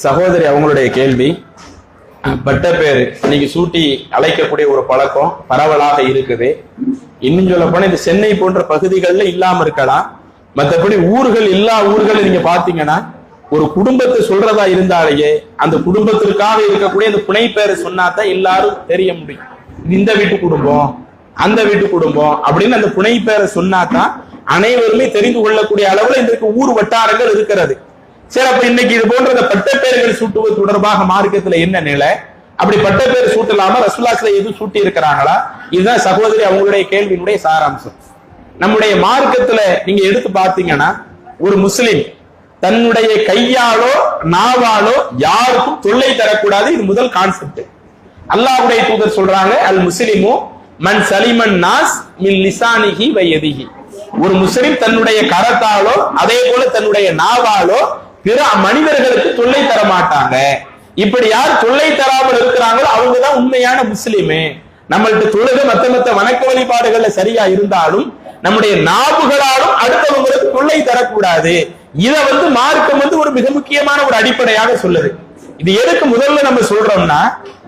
சகோதரி அவங்களுடைய கேள்வி. பட்ட பேர் இன்னைக்கு சூட்டி அழைக்கக்கூடிய ஒரு பழக்கம் பரவலாக இருக்குது. இன்னும் சொல்ல போனா இந்த சென்னை போன்ற பகுதிகளில் இல்லாம இருக்கலாம். மற்றபடி ஊர்கள் எல்லா ஊர்களும் நீங்க பாத்தீங்கன்னா ஒரு குடும்பத்தை சொல்றதா இருந்தாலேயே அந்த குடும்பத்திற்காக இருக்கக்கூடிய அந்த புனை பேரை சொன்னாதான் எல்லாரும் தெரிய முடியும். இந்த வீட்டு குடும்பம் அந்த வீட்டு குடும்பம் அப்படின்னு அந்த புனை பேரை சொன்னாதான் அனைவருமே தெரிந்து கொள்ளக்கூடிய அளவுல இந்த ஊர் வட்டாரங்கள் இருக்கிறது. சரி அப்ப இன்னைக்கு இது போன்ற பட்டப்பேர்கள் சூட்டுவது தொடர்பாக மார்க்கத்துல என்ன நிலை? அப்படி பட்டப்பேர் சூட்டலாம ரசுல்லாஸ்ல எதுவும் சூட்டி இருக்கிறாங்களா? இதுதான் சகோதரி அவங்களுடைய கேள்வியினுடைய சாராம்சம். நம்முடைய மார்க்கத்துல நீங்க எடுத்து பாத்தீங்கன்னா ஒரு முஸ்லிம் தன்னுடைய கையாலோ நாவாலோ யாருக்கும் தொல்லை தரக்கூடாது. இது முதல் கான்செப்ட் அல்லாஹுடைய தூதர் சொல்றாங்க அல் முஸ்லிமோ மன் சலிமன் நாஸ் மின் லிசானிஹி வயதிஹி ஒரு முஸ்லிம் தன்னுடைய கரத்தாலோ அதே போல தன்னுடைய நாவாலோ பிற மனிதர்களுக்கு தொல்லை தர மாட்டாங்க இப்படி யார் தொல்லை தராமல் இருக்கிறாங்களோ அவங்கதான் உண்மையான முஸ்லிமே. நம்மள்ட்ட தொழுக மத்த மத்த வணக்க வழிபாடுகள்ல சரியா இருந்தாலும் நம்முடைய நாவுகளாலும் அடுத்தவங்களுக்கு தொல்லை தரக்கூடாது. இத வந்து மார்க்கம் வந்து ஒரு மிக முக்கியமான ஒரு அடிப்படையாக சொல்லுது. இது எதுக்கு முதல்ல நம்ம சொல்றோம்னா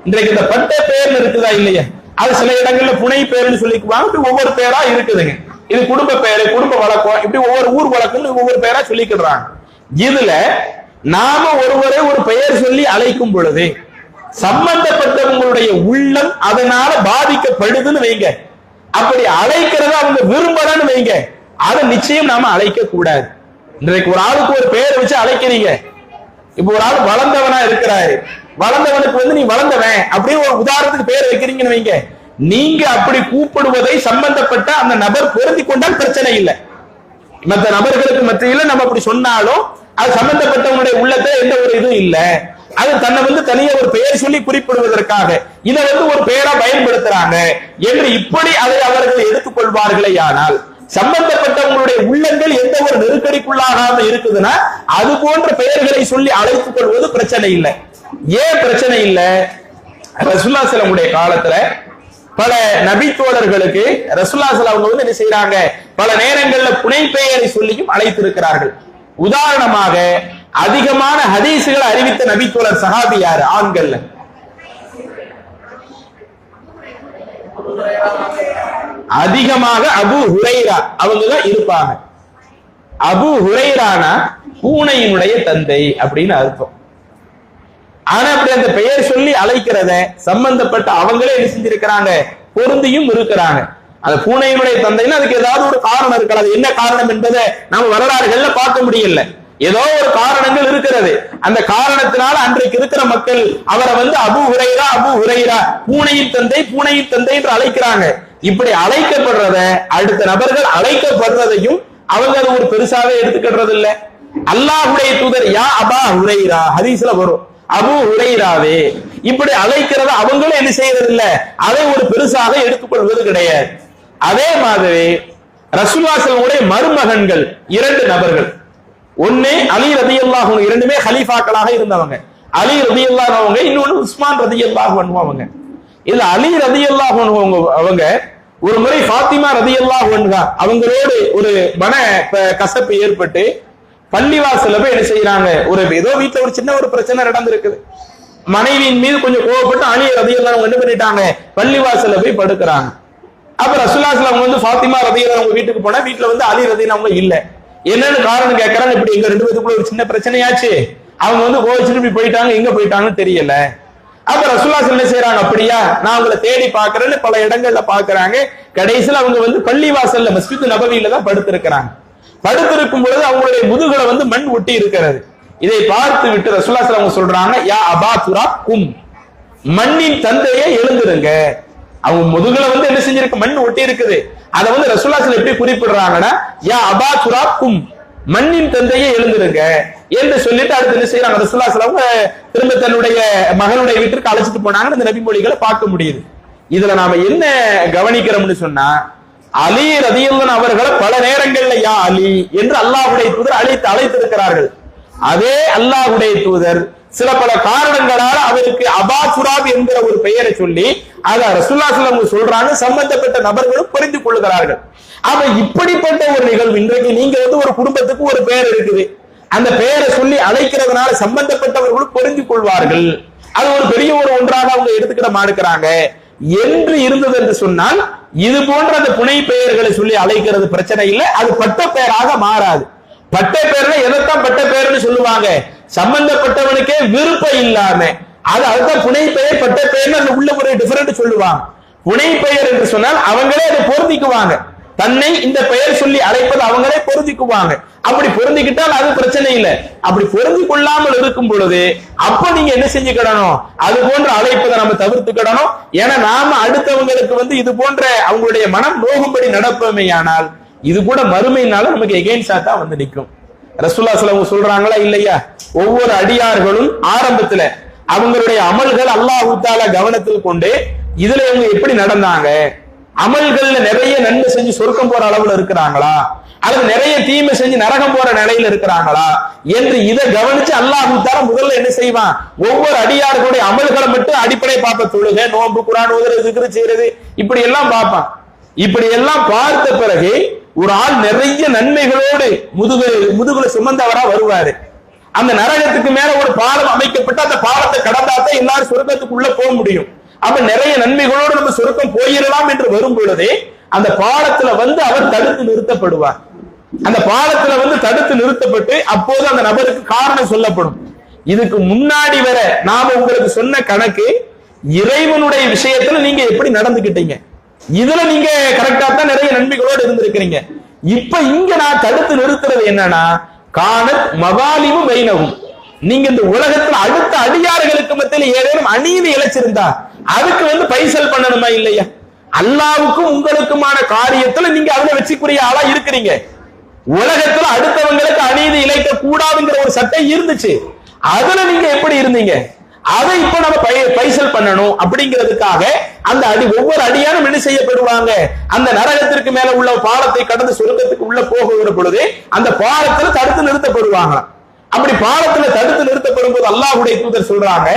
இன்றைக்கு இந்த பட்ட பேர்னு இருக்குதா இல்லையா? அது சில இடங்கள்ல புனை பேர்னு சொல்லிக்குவாங்க. இப்படி ஒவ்வொரு பேரா இருக்குதுங்க. இது குடும்ப பேரு குடும்ப வழக்கம் இப்படி ஒவ்வொரு ஊர் வழக்கம்னு ஒவ்வொரு பேரா சொல்லிக்கிடுறாங்க. இதுல நாம ஒருவரை ஒரு பெயர் சொல்லி அழைக்கும் பொழுது சம்பந்தப்பட்டவங்களுடைய உள்ளம் அதனால பாதிக்கப்படுதுன்னு வைங்க. அப்படி அழைக்கிறத அவங்க விரும்பலன்னு வைங்க. அதை நிச்சயம் நாம அழைக்க கூடாது. இன்றைக்கு ஒரு ஆளுக்கு ஒரு பெயரை வச்சு அழைக்கிறீங்க. இப்ப ஒரு ஆள் வளர்ந்தவனா இருக்கிறாரு. வளர்ந்தவனுக்கு வந்து நீ வளர்ந்தவன் அப்படியே ஒரு உதாரணத்துக்கு பேர் வைக்கிறீங்கன்னு வைங்க. நீங்க அப்படி கூப்பிடுவதை சம்பந்தப்பட்ட அந்த நபர் பொருந்தி கொண்டால் பிரச்சனை இல்லை. மற்ற நபர்களுக்கு மத்தியில நம்ம அப்படி சொன்னாலும் அது சம்பந்தப்பட்டவனுடைய உள்ளத்துல எந்த ஒரு இதுவும் இல்லை. அது தன்னை வந்து தனியா ஒரு பெயர் சொல்லி குறிப்பிடுவதற்காக இதை வந்து ஒரு பெயரா பயன்படுத்துறாங்க என்று இப்படி அதை அவர்கள் எடுத்துக்கொள்வார்களே ஆனால் சம்பந்தப்பட்டவங்களுடைய உள்ளங்கள் எந்த ஒரு நெருக்கடிக்குள்ளாகாம இருக்குதுன்னா அது போன்ற பெயர்களை சொல்லி அழைத்துக் கொள்வது பிரச்சனை இல்லை. ஏன் பிரச்சனை இல்லை? ரசுல்லா சிலமுடைய காலத்துல பல நபித்தோழர்களுக்கு ரசுல்லாசல் அவங்க வந்து என்ன செய்யறாங்க பல நேரங்கள்ல புனை பெயரை சொல்லியும் அழைத்திருக்கிறார்கள். உதாரணமாக அதிகமான ஹதீசுகளை அறிவித்த நபித்தோழர் சஹாபி யாரு? ஆண்கள்ல அதிகமாக அபு ஹுரைரா அவங்கதான் இருப்பாங்க. அபு ஹுரைரானா பூனையினுடைய தந்தை அப்படின்னு அர்த்தம். ஆனா அப்படி அந்த பெயர் சொல்லி அழைக்கிறத சம்பந்தப்பட்ட அவங்களே என்ன செஞ்சிருக்கிறாங்க? பொருந்தியும் இருக்கிறாங்க. அந்த பூனையினுடைய தந்தைன்னா அதுக்கு ஏதாவது ஒரு காரணம் இருக்கலாம் அது என்ன காரணம் என்பதை நம்ம வரலாறுகள்ல பார்க்க முடியல. ஏதோ ஒரு காரணங்கள் இருக்கிறது. அந்த காரணத்தினால அன்றைக்கு இருக்கிற மக்கள் அவரை வந்து அபு உரைரா அபு உரைரா பூனையின் தந்தை பூனையின் தந்தை என்று அழைக்கிறாங்க. இப்படி அழைக்கப்படுறத அடுத்த நபர்கள் அழைக்கப்படுறதையும் அவங்க அது ஒரு பெருசாவே எடுத்துக்கிடுறது இல்ல அல்லாஹுடைய தூதர் யா அபா உரைரா ஹதீஸ்ல வரும். அபு உரைராவே இப்படி அழைக்கிறத அவங்களும் என்ன செய்யறது இல்ல அதை ஒரு பெருசாக எடுத்துக்கொள்வது கிடையாது. அதே மாதிரி ரசூல்லாசலுடைய மருமகன்கள் இரண்டு நபர்கள். ஒண்ணு அலி ரதி அல்லாஹ் இரண்டுமே ஹலீஃபாக்களாக இருந்தவங்க. அலி ரதி அவங்க இன்னொன்னு உஸ்மான் ரதி அல்லாஹ் அவங்க. இதுல அலி ரதி அல்லாஹ் அவங்க ஒரு முறை ஃபாத்திமா ரதி அல்லாஹ் அவங்களோடு ஒரு மன கசப்பு ஏற்பட்டு பள்ளிவாசல போய் என்ன செய்யறாங்க ஒரு ஏதோ வீட்டுல ஒரு சின்ன ஒரு பிரச்சனை நடந்திருக்குது. மனைவியின் மீது கொஞ்சம் கோவப்பட்டு அலி ரதி அல்லாஹ் என்ன பண்ணிட்டாங்க? பள்ளிவாசல போய் படுக்கிறாங்க. அப்ப ரசுல்லாஸ்ல அவங்க வந்து ஃபாத்திமா ரதியில் அவங்க வீட்டுக்கு போனா வீட்டுல வந்து அலி ரதியல் அவங்க இல்ல. என்னன்னு காரணம் கேட்கறாங்க இப்படி எங்க ரெண்டு பேருக்குள்ள ஒரு சின்ன பிரச்சனையாச்சு. அவங்க வந்து ஓ திரும்பி போயிட்டாங்க எங்க போயிட்டாங்கன்னு தெரியல. அப்ப ரசூல்லாஸ் என்ன செய்யறாங்க அப்படியா? நான் அவங்களை தேடி பாக்குறேன்னு பல இடங்கள்ல பாக்குறாங்க கடைசியில அவங்க வந்து பள்ளிவாசல்ல மஸ்ஜித் நபவியில தான் படுத்திருக்கிறாங்க. படுத்திருக்கும் பொழுது அவங்களுடைய முதுகுல வந்து மண் ஒட்டி இருக்கிறது. இதை பார்த்து விட்டு ரசூல்லாஸ் அவங்க சொல்றாங்க யா அபாத்துரா கும். மண்ணின் தந்தையே எழுந்துருங்க. அவங்க முதுகுல வந்து என்ன செஞ்சிருக்கு? மண் ஒட்டி இருக்குது. அதை வந்து ரசூல்லாஸ்ல எப்படி குறிப்பிடுறாங்கன்னா யா அபா துராக்கும் மண்ணின் தந்தையே எழுந்திருங்க என்று சொல்லிட்டு அடுத்து என்ன செய்யறாங்க ரசூல்லாஸ்ல அவங்க திரும்ப தன்னுடைய மகனுடைய வீட்டிற்கு அழைச்சிட்டு போனாங்கன்னு இந்த நபிமொழிகளை பார்க்க முடியுது. இதுல நாம என்ன கவனிக்கிறோம்னு சொன்னா அலி ரதியுல்லன் அவர்களை பல நேரங்கள்ல யா அலி என்று அல்லாஹுடைய தூதர் அழைத்து அழைத்திருக்கிறார்கள். அதே அல்லாஹுடைய தூதர் சில பல காரணங்களால் அவருக்கு அபாசுராப் என்கிற ஒரு பெயரை சொல்லி அத ரசுல்லா ஸல்லல்லாஹு சொல்றாங்க சம்பந்தப்பட்ட நபர்களும் புரிந்து கொள்கிறார்கள் அப்ப இப்படிப்பட்ட ஒரு நிகழ்வு இன்றைக்கு நீங்க வந்து ஒரு குடும்பத்துக்கு ஒரு பெயர் இருக்குது. அந்த பெயரை சொல்லி அழைக்கிறதுனால சம்பந்தப்பட்டவர்களும் புரிந்து கொள்வார்கள். அது ஒரு பெரிய ஒரு ஒன்றாக அவங்க எடுத்துக்கிட மாட்டுக்கிறாங்க. என்று இருந்தது என்று சொன்னால் இது போன்ற அந்த புனை பெயர்களை சொல்லி அழைக்கிறது பிரச்சனை இல்லை. அது பட்ட பெயராக மாறாது. பட்ட பெயர்ல எதைத்தான் பட்ட பெயர்னு சொல்லுவாங்க? சம்பந்தப்பட்டவனுக்கே விருப்பம் இல்லாம அது அதுதான் புனை பெயர் பட்ட பெயர்னு அந்த உள்ள ஒரு டிஃபரெண்ட் சொல்லுவாங்க. புனை பெயர் என்று சொன்னால் அவங்களே அதை பொருந்திக்குவாங்க. தன்னை இந்த பெயர் சொல்லி அழைப்பது அவங்களே பொருந்திக்குவாங்க. அப்படி பொருந்திக்கிட்டால் அது பிரச்சனை இல்லை. அப்படி பொருந்தி கொள்ளாமல் இருக்கும் பொழுது அப்ப நீங்க என்ன செஞ்சுக்கிடணும்? அது போன்ற அழைப்பதை நம்ம தவிர்த்துக்கிடணும். ஏன்னா நாம அடுத்தவங்களுக்கு வந்து இது போன்ற அவங்களுடைய மனம் நோகும்படி நடப்பமையானால் இது கூட மறுமையினால நமக்கு எகெயின்ஸ்டா தான் வந்து நிற்கும். ரசூல்லா சிலவங்க சொல்றாங்களா இல்லையா? ஒவ்வொரு அடியார்களும் ஆரம்பத்துல அவங்களுடைய அமல்கள் அல்லாஹ் கவனத்தில் கொண்டு இதுல இவங்க எப்படி நடந்தாங்க? அமல்கள்ல நிறைய நன்மை செஞ்சு சொர்க்கம் போற அளவுல இருக்கிறாங்களா? அல்லது நிறைய தீமை செஞ்சு நரகம் போற நிலையில இருக்கிறாங்களா? என்று இதை கவனிச்சு அல்லாஹ் தால முதல்ல என்ன செய்வான்? ஒவ்வொரு அடியார்களுடைய அமல்களை மட்டும் அடிப்படை பார்ப்ப. தொழுக நோன்பு குரான் உதறது செய்யறது இப்படி எல்லாம் பார்ப்பான். இப்படி எல்லாம் பார்த்த பிறகு ஒரு ஆள் நிறைய நன்மைகளோடு முதுகு முதுகுல சுமந்தவரா வருவாரு. அந்த நரகத்துக்கு மேல ஒரு பாலம் அமைக்கப்பட்டு அந்த பாலத்தை கடந்தாதான் எல்லாரும் சொர்க்கத்துக்குள்ள போக முடியும். அப்ப நிறைய நன்மைகளோடு நம்ம சொர்க்கம் போயிடலாம் என்று வரும் பொழுதே அந்த பாலத்துல வந்து அவர் தடுத்து நிறுத்தப்படுவார். அந்த பாலத்துல வந்து தடுத்து நிறுத்தப்பட்டு அப்போது அந்த நபருக்கு காரணம் சொல்லப்படும். இதுக்கு முன்னாடி வர நாம உங்களுக்கு சொன்ன கணக்கு இறைவனுடைய விஷயத்துல நீங்க எப்படி நடந்துகிட்டீங்க? இதுல நீங்க கரெக்டா தான் நிறைய நன்மைகளோடு இருந்திருக்கிறீங்க. இப்ப இங்க நான் தடுத்து நிறுத்துறது என்னன்னா காணத் மகாலிமு மைனவும் நீங்க இந்த உலகத்துல அடுத்த அடியார்களுக்கு மத்தியில் ஏதேனும் அநீதி இழைச்சிருந்தா அதுக்கு வந்து பைசல் பண்ணணுமா இல்லையா? அல்லாவுக்கும் உங்களுக்குமான காரியத்துல நீங்க அதுல வச்சுக்குரிய ஆளா இருக்கிறீங்க. உலகத்துல அடுத்தவங்களுக்கு அநீதி இழைக்க கூடாதுங்கிற ஒரு சட்டம் இருந்துச்சு. அதுல நீங்க எப்படி இருந்தீங்க? அதை இப்ப நம்ம பை- பைசல் பண்ணணும் அப்படிங்கிறதுக்காக அந்த அடி ஒவ்வொரு அடியானும் என்ன செய்யப்படுவாங்க? அந்த நரகத்திற்கு மேல உள்ள பாலத்தை கடந்து சொர்க்கத்துக்கு உள்ள போகிற பொழுது அந்த பாலத்துல தடுத்து நிறுத்தப்படுவாங்க. அப்படி பாலத்துல தடுத்து நிறுத்தப்படும் போது அல்லாஹுடைய தூதர் சொல்றாங்க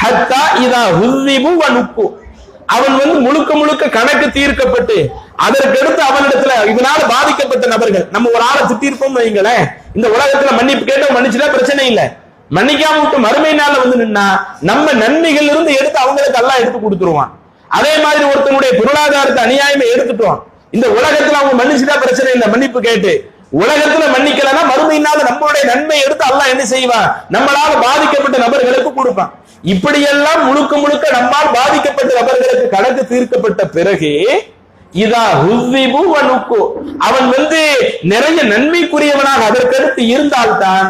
ஹத்தா இதா உர்ரிபு வனுப்பு அவன் வந்து முழுக்க முழுக்க கணக்கு தீர்க்கப்பட்டு அதற்கடுத்து அவனிடத்துல இதனால பாதிக்கப்பட்ட நபர்கள் நம்ம ஒரு ஆளை திட்டிருப்போம் வைங்களேன் இந்த உலகத்துல மன்னிப்பு கேட்ட மன்னிச்சுட்டா பிரச்சனை இல்லை. மன்னிக்காம விட்டு மறுமை வந்து நின்னா நம்ம நன்மைகள் இருந்து எடுத்து அவங்களுக்கு எல்லாம் எடுத்து கொடுத்துருவான். அதே மாதிரி ஒருத்தனுடைய பொருளாதாரத்தை அநியாயமே எடுத்துட்டோம். இந்த உலகத்துல அவங்க மன்னிச்சுட்டா பிரச்சனை இல்லை மன்னிப்பு கேட்டு. உலகத்துல மன்னிக்கலன்னா மறுமையினால நம்மளுடைய நன்மை எடுத்து அல்லாஹ் என்ன செய்வான்? நம்மளால பாதிக்கப்பட்ட நபர்களுக்கு கொடுப்பான். இப்படியெல்லாம் முழுக்க முழுக்க நம்மால் பாதிக்கப்பட்ட நபர்களுக்கு கணக்கு தீர்க்கப்பட்ட பிறகு இதா ஹுவிபு அவன் வந்து நிறைய நன்மைக்குரியவனாக அதற்கடுத்து இருந்தால்தான்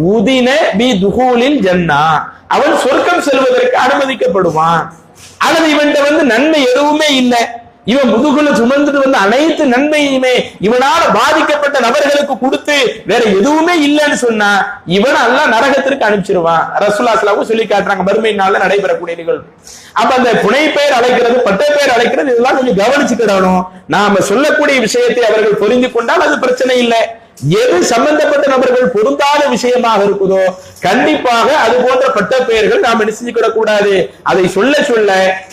உதின பி துகூலில் ஜன்னா. அவன் சொர்க்கம் செல்வதற்கு அனுமதிக்கப்படுவான். அல்லது இவன்கிட்ட வந்து நன்மை எதுவுமே இல்லை. இவன் முதுகுல சுமந்துட்டு வந்து அனைத்து நன்மையுமே இவனால பாதிக்கப்பட்ட நபர்களுக்கு கொடுத்து வேற எதுவுமே இல்லைன்னு சொன்னா இவன் எல்லாம் நரகத்திற்கு அனுப்பிச்சிருவான். ரசூல்லா சொல்லி காட்டுறாங்க மறுமை நாள்ல நடைபெறக்கூடிய நிகழ்வு. அப்ப அந்த புனை பெயர் அழைக்கிறது பட்டை பெயர் அழைக்கிறது இதெல்லாம் கொஞ்சம் கவனிச்சுக்கிடணும். நாம சொல்லக்கூடிய விஷயத்தை அவர்கள் புரிந்து கொண்டால் அது பிரச்சனை இல்லை. எது சம்பந்தப்பட்ட நபர்கள் பொருந்தாத விஷயமாக இருக்குதோ கண்டிப்பாக அது போன்ற பட்ட பெயர்கள் நாம் என்ன செஞ்சுக்கிட கூடாது அதை சொல்ல சொல்ல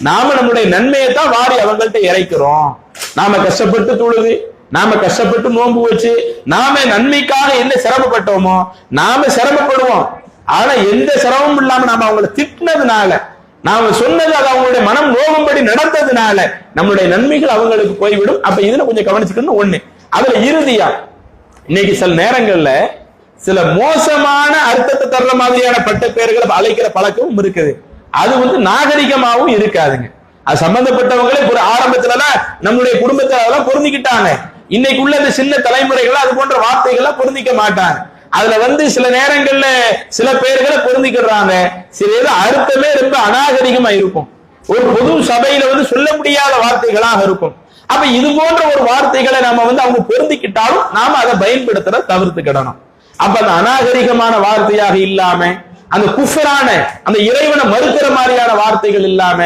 நாம நம்முடைய நன்மையை தான் வாரி அவங்கள்ட்ட இறைக்கிறோம். நாம கஷ்டப்பட்டு தொழுது நாம கஷ்டப்பட்டு நோன்பு வச்சு நாம நன்மைக்காக என்ன சிரமப்பட்டோமோ நாம சிரமப்படுவோம். ஆனா எந்த சிரமமும் இல்லாம நாம அவங்களை திட்டினதுனால நாம சொன்னது அது அவங்களுடைய மனம் நோகும்படி நடந்ததுனால நம்மளுடைய நன்மைகள் அவங்களுக்கு போய்விடும். அப்ப இதுல கொஞ்சம் கவனிச்சுக்கணும் ஒண்ணு. அதுல இறுதியா இன்னைக்கு சில நேரங்கள்ல சில மோசமான அர்த்தத்தை தர்ற மாதிரியான பட்ட பெயர்களை அழைக்கிற பழக்கமும் இருக்குது. அது வந்து நாகரிகமாகவும் இருக்காதுங்க. அது சம்பந்தப்பட்டவங்களே ஒரு ஆரம்பத்துலலாம் நம்மளுடைய குடும்பத்துல அதெல்லாம் பொருந்திக்கிட்டாங்க. இன்னைக்கு உள்ள இந்த சின்ன தலைமுறைகள் அது போன்ற வார்த்தைகள்லாம் பொருந்திக்க மாட்டாங்க. அதுல வந்து சில நேரங்கள்ல சில பெயர்களை பொருந்திக்கிறாங்க சில இது அர்த்தமே ரொம்ப அநாகரிகமா இருக்கும். ஒரு பொது சபையில வந்து சொல்ல முடியாத வார்த்தைகளாக இருக்கும். அப்ப இது போன்ற ஒரு வார்த்தைகளை நாம வந்து அவங்க பொருந்திக்கிட்டாலும் நாம அதை பயன்படுத்துறத தவிர்த்துக்கிடணும். அப்ப அந்த அநாகரிகமான வார்த்தையாக இல்லாம அந்த குஃபரான அந்த இறைவனை மறுக்கிற மாதிரியான வார்த்தைகள் இல்லாம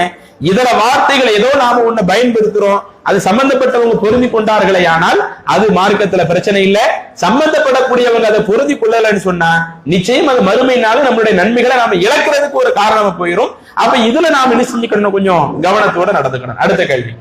இதர வார்த்தைகள் ஏதோ நாம ஒண்ணு பயன்படுத்துறோம் அது சம்பந்தப்பட்டவங்க பொருந்தி கொண்டார்களே ஆனால் அது மார்க்கத்துல பிரச்சனை இல்ல. சம்பந்தப்படக்கூடியவங்க அதை பொருந்தி கொள்ளலன்னு சொன்னா நிச்சயம் அது மறுமையினால நம்மளுடைய நன்மைகளை நாம இழக்கிறதுக்கு ஒரு காரணமா போயிரும். அப்ப இதுல நாம என்ன செஞ்சுக்கணும்? கொஞ்சம் கவனத்தோட நடந்துக்கணும். அடுத்த கேள்வி.